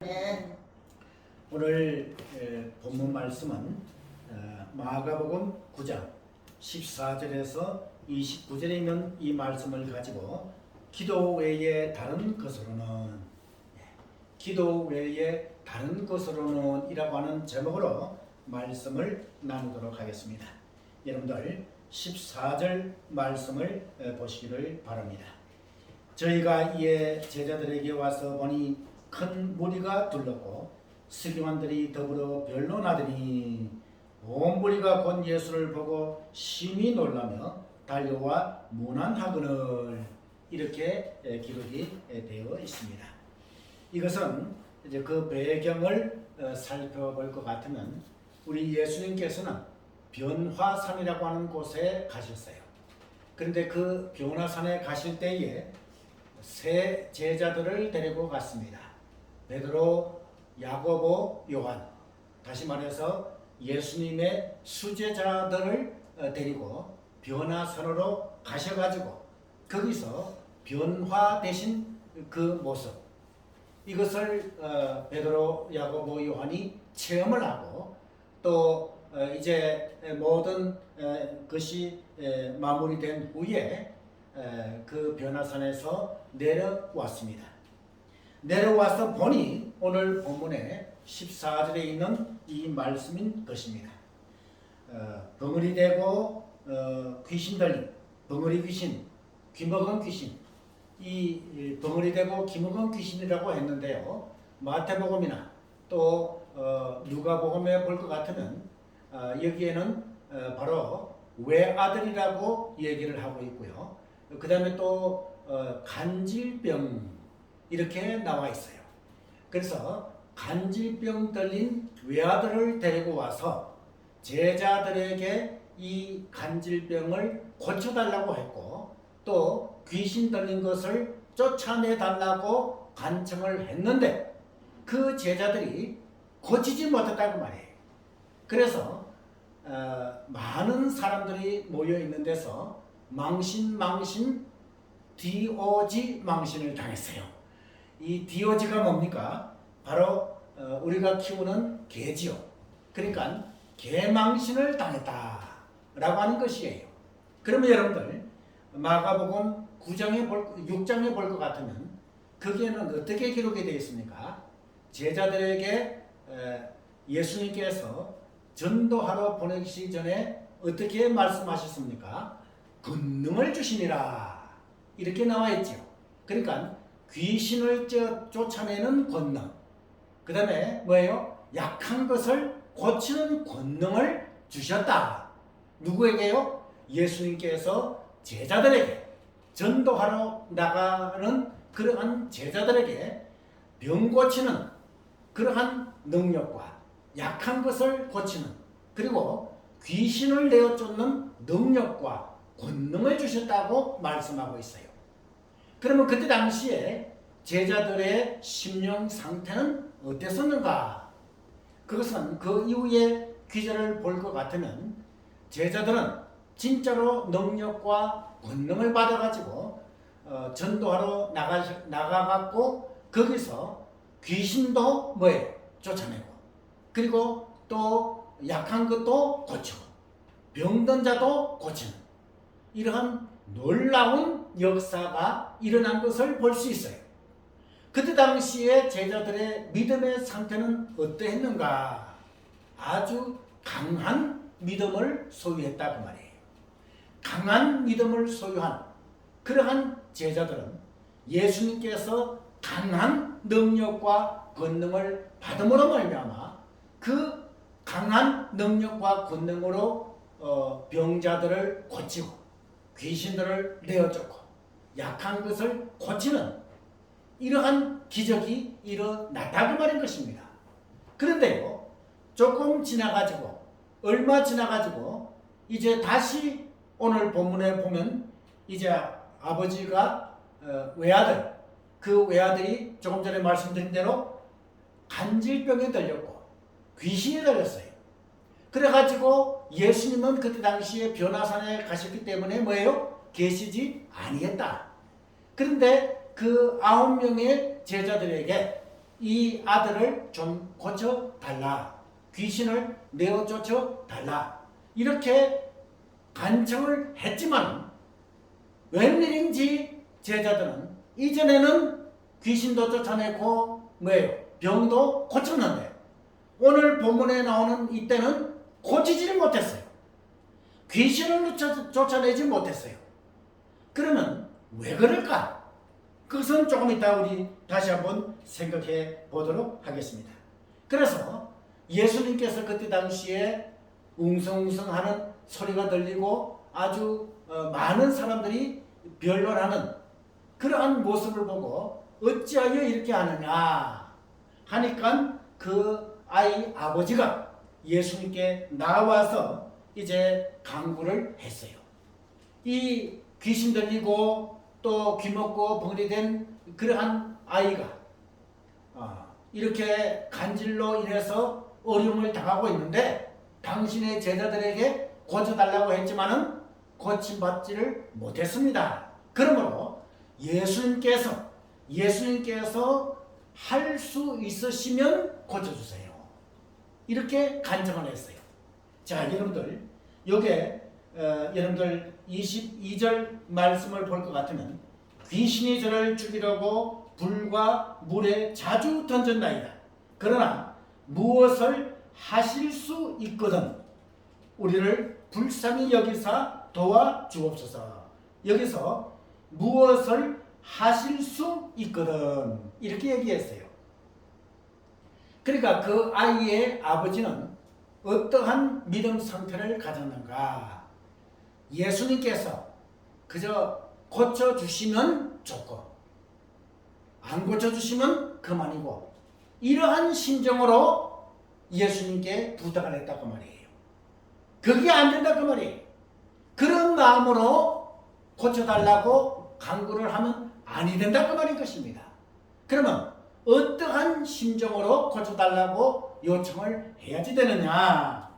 네. 오늘 에, 본문 말씀은 어, 마가복음 9장 14절에서 29절에 있는 이 말씀을 가지고 기도 외에 다른 것으로는 예, 기도 외에 다른 것으로는 이라고 하는 제목으로 말씀을 나누도록 하겠습니다. 여러분들 14절 말씀을 에, 보시기를 바랍니다. 저희가 이에 제자들에게 와서 보니 큰 무리가 둘렀고 서기관들이 더불어 변론하더니 온 무리가 곧 예수를 보고 심히 놀라며 달려와 문안하거늘 이렇게 에, 기록이 에, 되어 있습니다. 이것은 이제 그 배경을 어, 살펴볼 것 같으면 우리 예수님께서는 변화산이라고 하는 곳에 가셨어요. 그런데 그 변화산에 가실 때에 세 제자들을 데리고 갔습니다. 베드로, 야고보, 요한. 다시 말해서 예수님의 수제자들을 어, 데리고 변화선으로 가셔가지고 거기서 변화되신 그 모습 이것을 어, 베드로, 야고보, 요한이 체험을 하고 또 어, 이제 모든 에, 것이 에, 마무리된 후에 에, 그 변화산에서 내려왔습니다. 내려와서 보니 오늘 본문에 14절에 있는 이 말씀인 것입니다. 어, 벙어리 되고 어, 귀신 들린 벙어리 귀신, 귀먹은 귀신 이이 벙어리 되고 귀먹은 귀신이라고 했는데요. 마태복음이나 또 어, 누가복음에 볼 것 같으면 어, 여기에는 어, 바로 외아들이라고 얘기를 하고 있고요. 그 다음에 또 어, 간질병 이렇게 나와 있어요. 그래서 간질병 들린 외아들을 데리고 와서 제자들에게 이 간질병을 고쳐달라고 했고 또 귀신 들린 것을 쫓아내달라고 간청을 했는데 그 제자들이 고치지 못했다고 말이에요. 그래서 어, 많은 사람들이 모여 있는 데서 망신 망신 디오지 망신을 당했어요. 이 디오지가 뭡니까? 바로 어, 우리가 키우는 개지요. 그러니까 개망신을 당했다라고 하는 것이에요. 그러면 여러분들 마가복음 9장에 볼 6장에 볼 것 같으면 거기에는 어떻게 기록이 되어 있습니까? 제자들에게 에, 예수님께서 전도하러 보내기 전에 어떻게 말씀하셨습니까? 권능을 주시니라 이렇게 나와 있죠. 그러니까 귀신을 쫓- 쫓아내는 권능. 그 다음에 뭐예요? 약한 것을 고치는 권능을 주셨다. 누구에게요? 예수님께서 제자들에게 전도하러 나가는 그러한 제자들에게 병 고치는 그러한 능력과 약한 것을 고치는 그리고 귀신을 내어 쫓는 능력과 권능을 주셨다고 말씀하고 있어요. 그러면 그때 당시에 제자들의 심령 상태는 어땠었는가? 그것은 그 이후에 기절을 볼 것 같으면 제자들은 진짜로 능력과 권능을 받아가지고 어, 전도하러 나가 나가갖고 거기서 귀신도 뭐에 쫓아내고 그리고 또 약한 것도 고치고 병든 자도 고치는 이러한 놀라운 역사가 일어난 것을 볼 수 있어요. 그때 당시에 제자들의 믿음의 상태는 어떠했는가? 아주 강한 믿음을 소유했다 그 말이에요. 강한 믿음을 소유한 그러한 제자들은 예수님께서 강한 능력과 권능을 받음으로 말미암아 그 강한 능력과 권능으로 어, 병자들을 고치고 귀신들을 내어쫓고 약한 것을 고치는 이러한 기적이 일어났다 그 말인 것입니다. 그런데요, 조금 지나가지고 얼마 지나가지고 이제 다시 오늘 본문에 보면 이제 아버지가 어, 외아들 그 외아들이 조금 전에 말씀드린 대로 간질병에 들렸고 귀신에 들렸어요. 그래가지고 예수님은 그때 당시에 변화산에 가셨기 때문에 뭐예요? 계시지 아니했다. 그런데 그 아홉 명의 제자들에게 이 아들을 좀 고쳐 달라. 귀신을 내어 쫓아 달라. 이렇게 간청을 했지만 웬일인지 제자들은 이전에는 귀신도 쫓아내고 뭐예요? 병도 고쳤는데 오늘 본문에 나오는 이때는 고치지를 못했어요. 귀신을 쫓아, 쫓아 내지 못했어요. 그러면 왜 그럴까? 그것은 조금 이따 우리 다시 한번 생각해 보도록 하겠습니다. 그래서 예수님께서 그때 당시에 웅성웅성하는 소리가 들리고 아주 어, 많은 사람들이 변론하는 그러한 모습을 보고 어찌하여 이렇게 하느냐 하니까 그 아이 아버지가 예수님께 나와서 이제 강구를 했어요. 이 귀신 들리고 또 귀먹고 벙어리 된 그러한 아이가 아, 이렇게 간질로 인해서 어려움을 당하고 있는데 당신의 제자들에게 고쳐달라고 했지만은 고침받지를 못했습니다. 그러므로 예수님께서 예수님께서 할 수 있으시면 고쳐주세요. 이렇게 간청을 했어요. 자, 여러분들 요게 어, 여러분들 22절 말씀을 볼 것 같으면 귀신이 저를 죽이려고 불과 물에 자주 던졌나이다. 그러나 무엇을 하실 수 있거든 우리를 불쌍히 여기사 도와 주옵소서. 여기서 무엇을 하실 수 있거든 이렇게 얘기했어요. 그러니까 그 아이의 아버지는 어떠한 믿음 상태를 가졌는가? 예수님께서 그저 고쳐주시면 좋고, 안 고쳐주시면 그만이고, 이러한 심정으로 예수님께 부탁을 했다고 말이에요. 그게 안 된다 그 말이에요. 그런 마음으로 고쳐달라고 강구를 하면 아니 된다 그 말인 것입니다. 그러면 어떠한 심정으로 고쳐달라고 요청을 해야지 되느냐?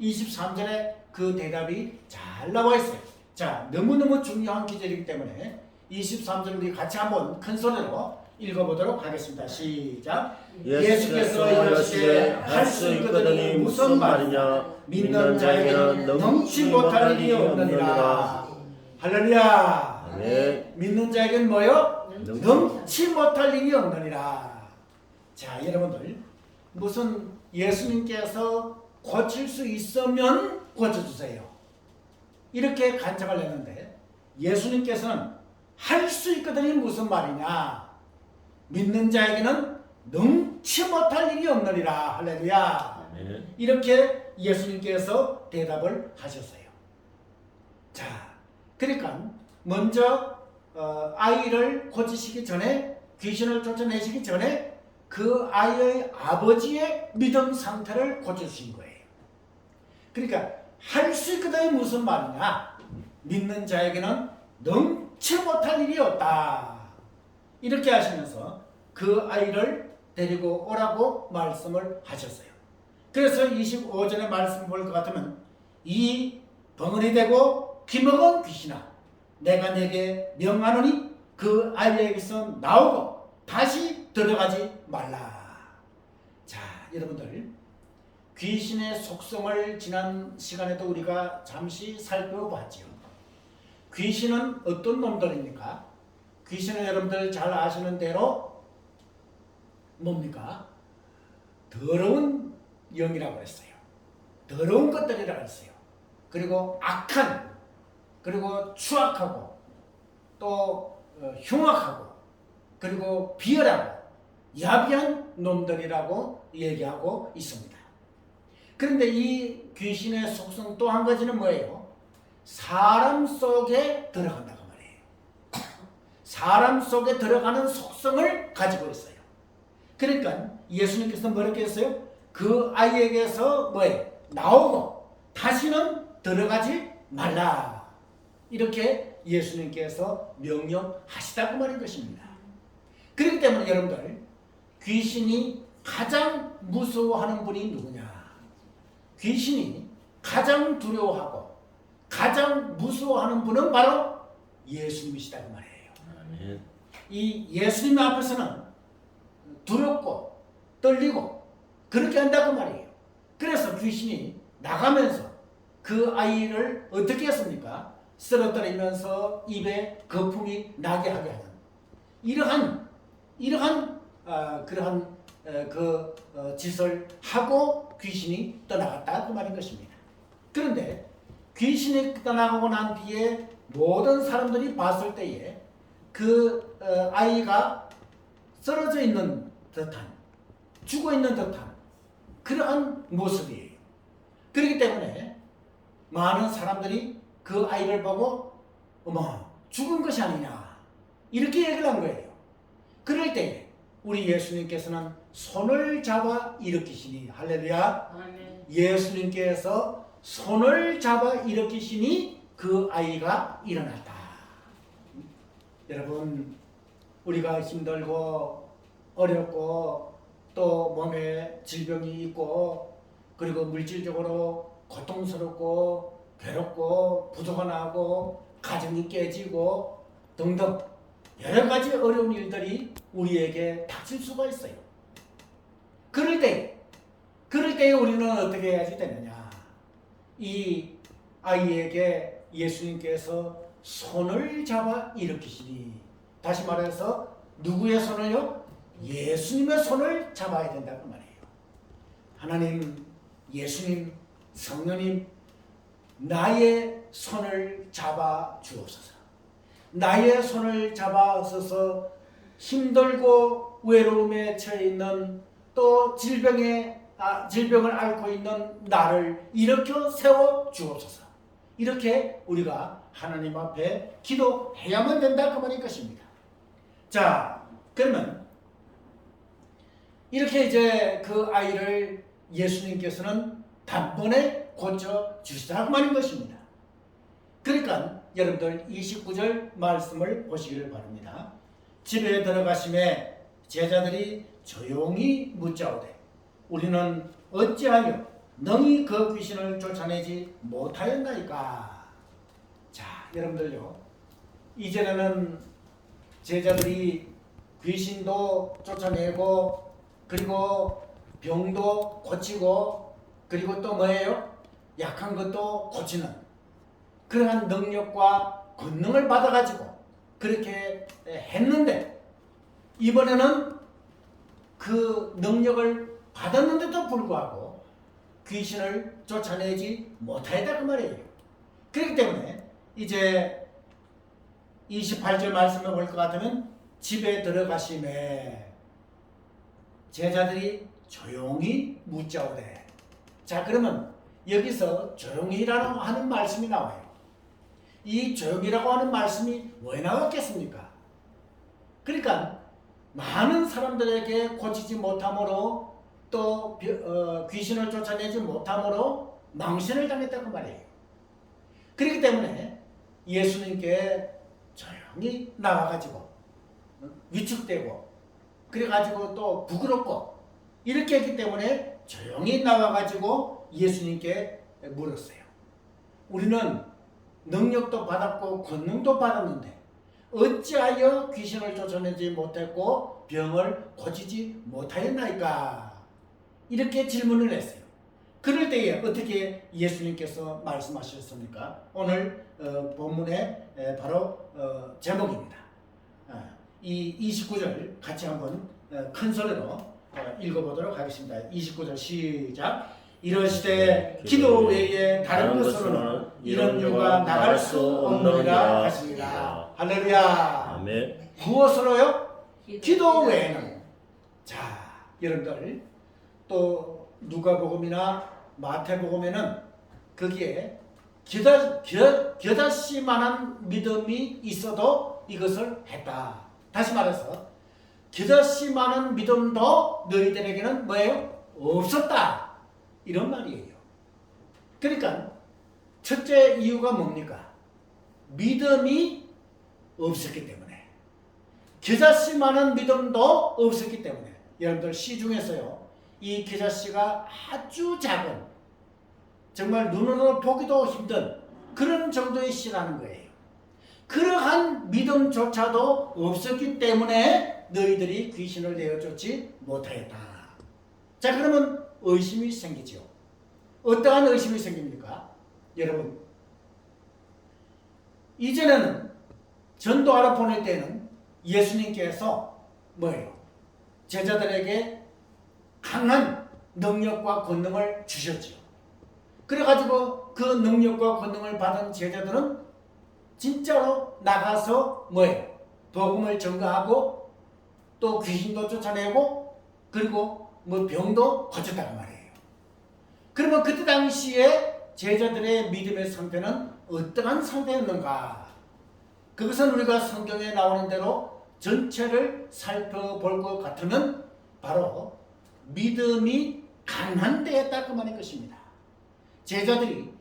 23절에 그 대답이 잘 나와 있어요. 자, 너무너무 중요한 기절이기 때문에 23절 우리 같이 한번 큰 소리로 읽어보도록 하겠습니다. 시작. 예수께서 이르시되 할수 있거든이 무슨 말이냐 믿는 자에게는 넘치 못할 일이 없느니라. 할렐루야. 아멘. 믿는 자에게는 뭐요? 넘치 못할 일이 없느니라. 자, 여러분들 무슨 예수님께서 고칠 수 있으면 고쳐주세요. 이렇게 간청을 했는데 예수님께서는 할 수 있거든이 무슨 말이냐? 믿는 자에게는 넘치 못할 일이 없느니라. 할렐루야. 이렇게 예수님께서 대답을 하셨어요. 자, 그러니까 먼저 어, 아이를 고치시기 전에 귀신을 쫓아내시기 전에 그 아이의 아버지의 믿음 상태를 고쳐주신 거예요. 그러니까 할 수 있거든이 무슨 말이냐? 믿는 자에게는 넘치 못할 일이 없다. 이렇게 하시면서 그 아이를 데리고 오라고 말씀을 하셨어요. 그래서 25절의 말씀 볼 것 같으면 이 벙어리 되고 귀먹은 귀신아 내가 내게 명하노니 그 아이에게서 나오고 다시 들어가지 말라. 자, 여러분들 귀신의 속성을 지난 시간에도 우리가 잠시 살펴봤지요. 귀신은 어떤 놈들입니까? 귀신은 여러분들 잘 아시는 대로 뭡니까? 더러운 영이라고 했어요. 더러운 것들이라고 했어요. 그리고 악한, 그리고 추악하고, 또 어, 흉악하고, 그리고 비열하고, 야비한 놈들이라고 얘기하고 있습니다. 그런데 이 귀신의 속성 또 한 가지는 뭐예요? 사람 속에 들어간다고 말이에요. 사람 속에 들어가는 속성을 가지고 있어요. 그러니까 예수님께서 뭐라고 했어요? 그 아이에게서 뭐예요? 나오고 다시는 들어가지 말라. 이렇게 예수님께서 명령하시다고 말인 것입니다. 그렇기 때문에 여러분들 귀신이 가장 무서워하는 분이 누구냐? 귀신이 가장 두려워하고 가장 무서워하는 분은 바로 예수님이시다고. 아멘. 이 예수님 앞에서는 두렵고 떨리고 그렇게 한다고 말이에요. 그래서 귀신이 나가면서 그 아이를 어떻게 했습니까? 쓰러뜨리면서 입에 거품이 나게 하게 하는 이러한 이러한 아, 그러한 에, 그 어, 짓을 하고 귀신이 떠나갔다 그 말인 것입니다. 그런데 귀신이 떠나가고 난 뒤에 모든 사람들이 봤을 때에 그 어, 아이가 쓰러져 있는 듯한 죽어 있는 듯한 그러한 모습이에요. 그렇기 때문에 많은 사람들이 그 아이를 보고 어머 죽은 것이 아니냐 이렇게 얘기를 한 거예요. 그럴 때 우리 예수님께서는 손을 잡아 일으키시니 할렐루야 아멘. 예수님께서 손을 잡아 일으키시니 그 아이가 일어났다. 여러분 우리가 힘들고 어렵고 또 몸에 질병이 있고 그리고 물질적으로 고통스럽고 괴롭고 부도가 나고 가정이 깨지고 등등 여러 가지 어려운 일들이 우리에게 닥칠 수가 있어요. 그럴 때, 그럴 때 우리는 어떻게 해야지 되느냐? 이 아이에게 예수님께서 손을 잡아 일으키시니 다시 말해서 누구의 손을요? 예수님의 손을 잡아야 된다고 말이에요. 하나님, 예수님, 성령님, 나의 손을 잡아 주옵소서. 나의 손을 잡아서서 힘들고 외로움에 처해 있는 또 질병에 아, 질병을 앓고 있는 나를 일으켜 세워 주옵소서. 이렇게 우리가 하나님 앞에 기도해야만 된다 그 말인 것입니다. 자, 그러면 이렇게 이제 그 아이를 예수님께서는 단번에 고쳐 주시다고 말인 것입니다. 그러니까 여러분들 29절 말씀을 보시기를 바랍니다. 집에 들어가심에 제자들이 조용히 묻자오되 우리는 어찌하여 능히 그 귀신을 쫓아내지 못하였나이까? 자, 여러분들요. 이전에는 제자들이 귀신도 쫓아내고 그리고 병도 고치고 그리고 또 뭐예요? 약한 것도 고치는 그러한 능력과 권능을 받아가지고 그렇게 했는데 이번에는 그 능력을 받았는데도 불구하고 귀신을 쫓아내지 못하였다 그 말이에요. 그렇기 때문에 이제 28절 말씀을 볼 것 같으면 집에 들어가심에 제자들이 조용히 묻자오되 자 그러면 여기서 조용히라고 하는 말씀이 나와요. 이 조용히라고 하는 말씀이 왜 나왔겠습니까? 그러니까 많은 사람들에게 고치지 못함으로 또 벼- 어, 귀신을 쫓아내지 못함으로 망신을 당했다고 말이에요. 그렇기 때문에 예수님께 조용히 나와가지고 어, 위축되고 그래가지고 또 부끄럽고 이렇게 했기 때문에 조용히 나와가지고 예수님께 물었어요. 우리는 능력도 받았고 권능도 받았는데 어찌하여 귀신을 쫓아내지 못했고 병을 고치지 못하였나이까? 이렇게 질문을 했어요. 그럴 때에 어떻게 예수님께서 말씀하셨습니까? 오늘 어, 본문의 에, 바로 어, 제목입니다. 아, 이 29절 같이 한번 어, 큰 소리로 어, 읽어보도록 하겠습니다. 29절 시작. 이러시되 기도 외에 다른 것으로는 이런 유가 나갈 수 없느니라 하십니다. 할렐루야. 아멘. 무엇으로요? 기도 외에는 자 여러분들 또 누가복음이나 마태복음에는 거기에 겨자, 겨, 겨자씨만한 믿음이 있어도 이것을 했다. 다시 말해서 겨자씨만한 믿음도 너희들에게는 뭐예요? 없었다. 이런 말이에요. 그러니까 첫째 이유가 뭡니까? 믿음이 없었기 때문에 겨자씨만한 믿음도 없었기 때문에 여러분들 시 중에서요 이 겨자씨가 아주 작은 정말 눈으로 보기도 힘든 그런 정도의 씨라는 거예요. 그러한 믿음조차도 없었기 때문에 너희들이 귀신을 내어쫓지 못하였다. 자 그러면 의심이 생기죠. 어떠한 의심이 생깁니까? 여러분 이전에는 전도하러 보낼 때는 예수님께서 뭐예요? 제자들에게 강한 능력과 권능을 주셨죠. 그래가지고 그 능력과 권능을 받은 제자들은 진짜로 나가서 뭐예요? 복음을 전가하고 또 귀신도 쫓아내고 그리고 뭐 병도 고쳤다고 말이에요. 그러면 그때 당시에 제자들의 믿음의 상태는 어떠한 상태였는가? 그것은 우리가 성경에 나오는 대로 전체를 살펴볼 것 같으면 바로 믿음이 강한 때였다 그 말인 것입니다. 제자들이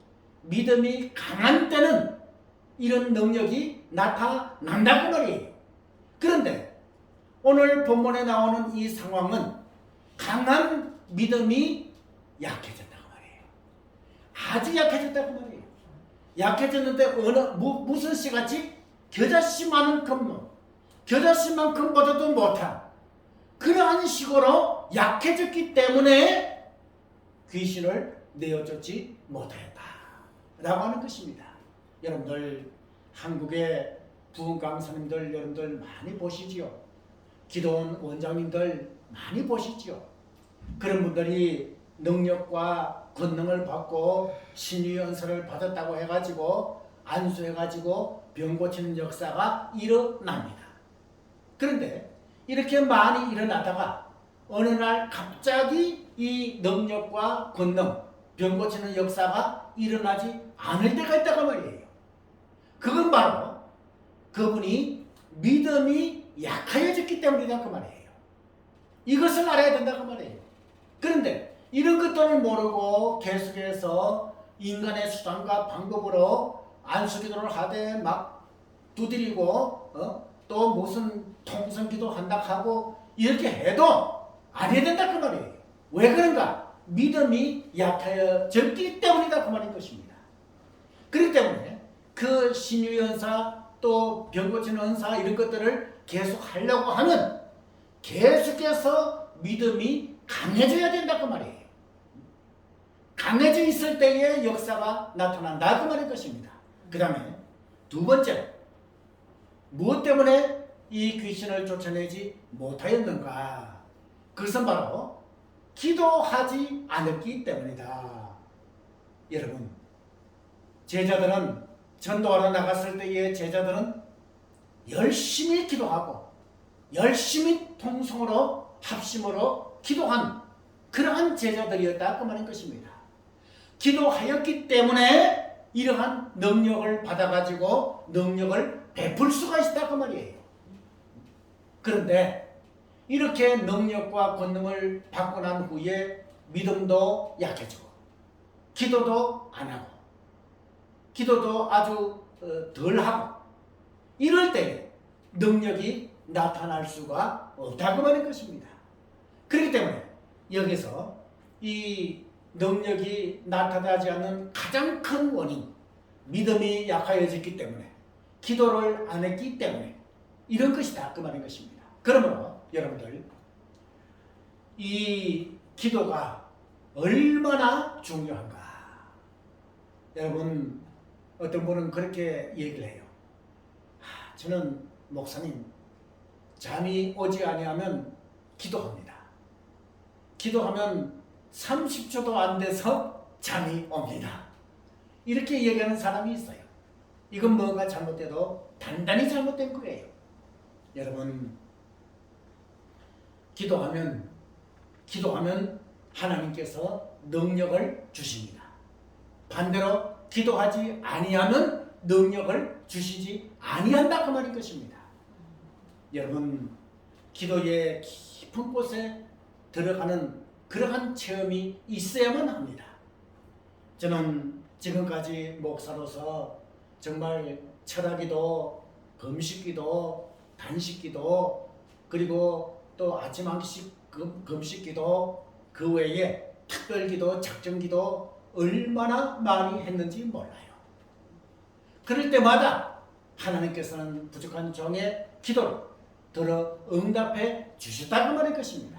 믿음이 강한 때는 이런 능력이 나타난다고 말이에요. 그런데 오늘 본문에 나오는 이 상황은 강한 믿음이 약해졌다고 말이에요. 아주 약해졌다고 말이에요. 약해졌는데 어느 무, 무슨 씨같이 겨자씨만큼 겨자씨만큼보다도 못한 그러한 식으로 약해졌기 때문에 귀신을 내어쫓지 못하였다. 라고 하는 것입니다. 여러분들 한국의 부흥 강사님들 여러분들 많이 보시지요. 기도원 원장님들 많이 보시지요. 그런 분들이 능력과 권능을 받고 신유 연설을 받았다고 해가지고 안수해가지고 병 고치는 역사가 일어납니다. 그런데 이렇게 많이 일어나다가 어느 날 갑자기 이 능력과 권능, 병 고치는 역사가 일어나지 않을 때가 있다고 말이에요. 그건 바로 그분이 믿음이 약해졌기 때문이다 그 말이에요. 이것을 알아야 된다 그 말이에요. 그런데 이런 것들을 모르고 계속해서 인간의 수단과 방법으로 안수기도를 하되 막 두드리고 어? 또 무슨 통성기도 한다 하고 이렇게 해도 안 해야 된다 그 말이에요. 왜 그런가? 믿음이 약해졌기 때문이다 그 말인 것입니다. 그렇기 때문에 그 신유연사 또 병고치는 은사 이런 것들을 계속 하려고 하면 계속해서 믿음이 강해져야 된다 그 말이에요. 강해져 있을 때의 역사가 나타난다 그 말인 것입니다. 그 다음에 두 번째 무엇 때문에 이 귀신을 쫓아내지 못하였는가? 그것은 바로 기도하지 않았기 때문이다. 여러분, 제자들은 전도하러 나갔을 때의 제자들은 열심히 기도하고 열심히 통성으로 합심으로 기도한 그러한 제자들이었다 그 말인 것입니다. 기도하였기 때문에 이러한 능력을 받아가지고 능력을 베풀 수가 있다 그 말이에요. 그런데 이렇게 능력과 권능을 받고 난 후에 믿음도 약해지고 기도도 안 하고 기도도 아주 어, 덜 하고 이럴 때 능력이 나타날 수가 없다고 말인 것입니다. 그렇기 때문에 여기서 이 능력이 나타나지 않는 가장 큰 원인 믿음이 약하여졌기 때문에 기도를 안 했기 때문에 이런 것이다 그 말인 것입니다. 그러므로 여러분들 이 기도가 얼마나 중요한가 여러분 어떤 분은 그렇게 얘기를 해요. 아, 저는 목사님 잠이 오지 아니하면 기도합니다. 기도하면 30초도 안 돼서 잠이 옵니다. 이렇게 얘기하는 사람이 있어요. 이건 뭐가 잘못돼도 단단히 잘못된 거예요. 여러분 기도하면 기도하면 하나님께서 능력을 주십니다. 반대로 기도하지 아니하면 능력을 주시지 아니한다 그 말인 것입니다. 여러분 기도의 깊은 곳에 들어가는 그러한 체험이 있어야만 합니다. 저는 지금까지 목사로서 정말 철학기도, 금식기도, 단식기도 그리고 또 아침 한식 금식기도 그 외에 특별기도, 작정기도 얼마나 많이 했는지 몰라요. 그럴 때마다 하나님께서는 부족한 종의 기도를 들어 응답해 주셨다고 말할 것입니다.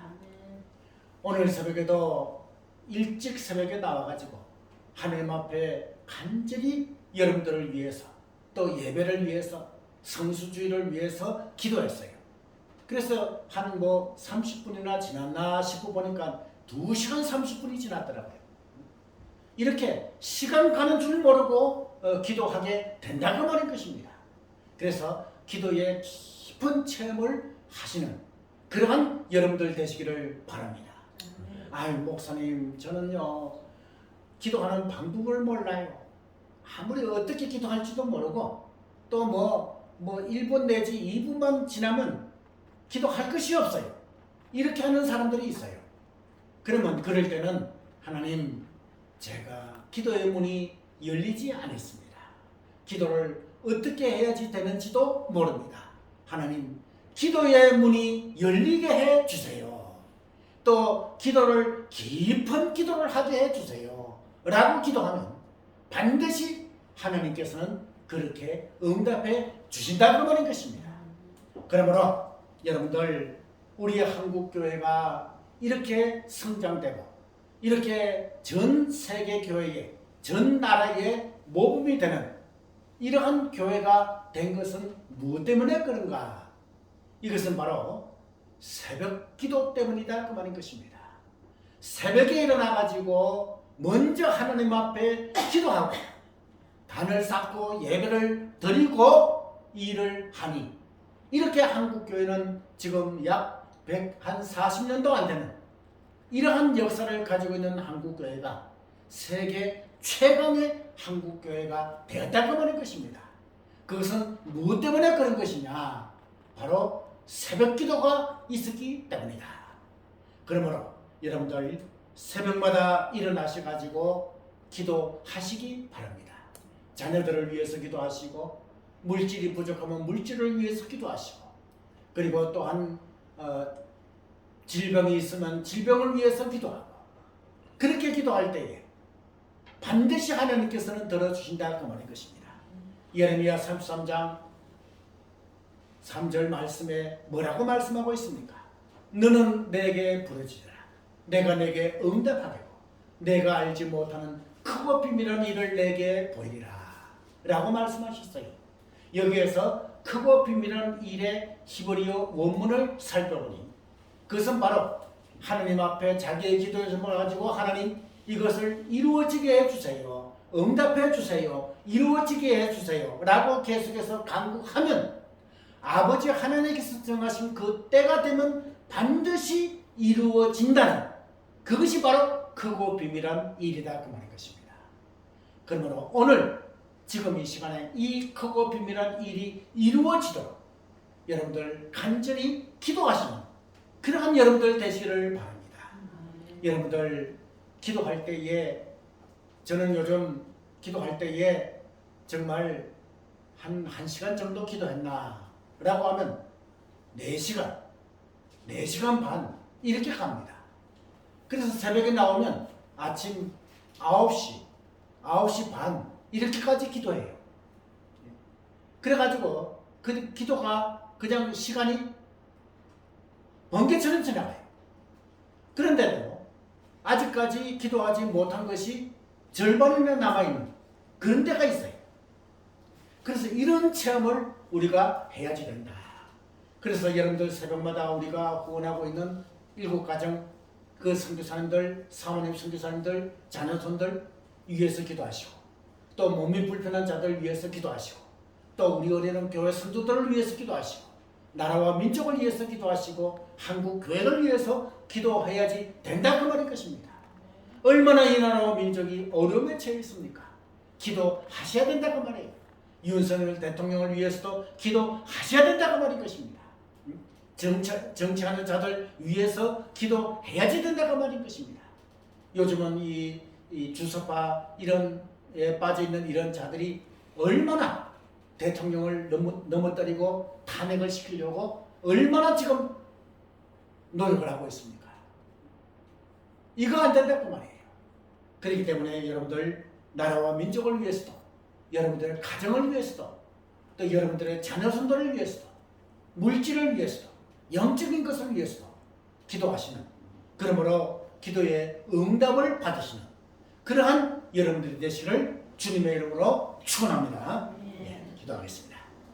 오늘 새벽에도 일찍 새벽에 나와가지고 하나님 앞에 간절히 여러분들을 위해서 또 예배를 위해서 성수주의를 위해서 기도했어요. 그래서 한 뭐 30분이나 지났나 싶어 보니까 2시간 30분이 지났더라고요. 이렇게 시간 가는 줄 모르고 어, 기도하게 된다고 말인 것입니다. 그래서 기도의 깊은 체험을 하시는 그러한 여러분들 되시기를 바랍니다. 아유 목사님 저는요 기도하는 방법을 몰라요. 아무리 어떻게 기도할지도 모르고 또뭐뭐 1분 내지 2분만 지나면 기도할 것이 없어요. 이렇게 하는 사람들이 있어요. 그러면 그럴 때는 하나님 제가 기도의 문이 열리지 않았습니다. 기도를 어떻게 해야지 되는지도 모릅니다. 하나님 기도의 문이 열리게 해 주세요. 또 기도를 깊은 기도를 하게 해 주세요. 라고 기도하면 반드시 하나님께서는 그렇게 응답해 주신다고 말인 것입니다. 그러므로 여러분들 우리 한국 교회가 이렇게 성장되고 이렇게 전 세계 교회에 전 나라의 모범이 되는 이러한 교회가 된 것은 무엇 때문에 그런가? 이것은 바로 새벽 기도 때문이다 그 말인 것입니다. 새벽에 일어나 가지고 먼저 하나님 앞에 기도하고 단을 쌓고 예배를 드리고 일을 하니 이렇게 한국 교회는 지금 약 100, 한 40년도 안 되는 이러한 역사를 가지고 있는 한국 교회가 세계 최강의 한국 교회가 되었다고 말할 것입니다. 그것은 무엇 때문에 그런 것이냐? 바로 새벽 기도가 있었기 때문이다. 그러므로 여러분들 새벽마다 일어나셔 가지고 기도하시기 바랍니다. 자녀들을 위해서 기도하시고 물질이 부족하면 물질을 위해서 기도하시고 그리고 또한 어, 질병이 있으면 질병을 위해서 기도하고 그렇게 기도할 때에 반드시 하나님께서는 들어주신다 그 말인 것입니다. 예레미야 33장 3절 말씀에 뭐라고 말씀하고 있습니까? 너는 내게 부르짖으라. 내가 내게 응답하겠고 내가 알지 못하는 크고 비밀한 일을 내게 보이리라. 라고 말씀하셨어요. 여기에서 크고 비밀한 일의 히브리어 원문을 살펴보니 그것은 바로 하나님 앞에 자기의 기도에 가지고 하나님 이것을 이루어지게 해주세요. 응답해 주세요. 이루어지게 해주세요. 라고 계속해서 간구하면 아버지 하나님께서 정하신 그 때가 되면 반드시 이루어진다는 그것이 바로 크고 비밀한 일이다 그 말인 것입니다. 그러므로 오늘 지금 이 시간에 이 크고 비밀한 일이 이루어지도록 여러분들 간절히 기도하시는 그러한 여러분들 되시기를 바랍니다. 여러분들 기도할 때에 저는 요즘 기도할 때에 정말 한 1시간 정도 기도했나 라고 하면 4시간 4시간 반 이렇게 갑니다. 그래서 새벽에 나오면 아침 9시 9시 반 이렇게까지 기도해요. 그래가지고 그 기도가 그냥 시간이 번개처럼 지나가요. 그런데도 아직까지 기도하지 못한 것이 절반이나 남아있는 그런 데가 있어요. 그래서 이런 체험을 우리가 해야지 된다. 그래서 여러분들 새벽마다 우리가 후원하고 있는 일곱 가정 그 선교사님들, 사모님 선교사님들, 자녀손들 위해서 기도하시고 또 몸이 불편한 자들 위해서 기도하시고 또 우리 어린은 교회 성도들을 위해서 기도하시고 나라와 민족을 위해서 기도하시고 한국 교회를 위해서 기도해야지 된다고 말일 것입니다. 얼마나 이 나라와 민족이 어려움에 처해 있습니까? 기도하셔야 된다고 말해요. 윤석열 대통령을 위해서도 기도하셔야 된다고 말일 것입니다. 정치, 정치하는 자들 위해서 기도해야지 된다고 말인 것입니다. 요즘은 이, 이 주석파 이런 에 빠져 있는 이런 자들이 얼마나 대통령을 넘어, 넘어뜨리고 탄핵을 시키려고 얼마나 지금 노력을 하고 있습니까? 이거 안 된다고 말이에요. 그렇기 때문에 여러분들 나라와 민족을 위해서도 여러분들의 가정을 위해서도 또 여러분들의 자녀손들을 위해서도 물질을 위해서도 영적인 것을 위해서도 기도하시는 그러므로 기도의 응답을 받으시는 그러한 여러분들이 되시를 주님의 이름으로 축원합니다. 예, 기도하겠습니다.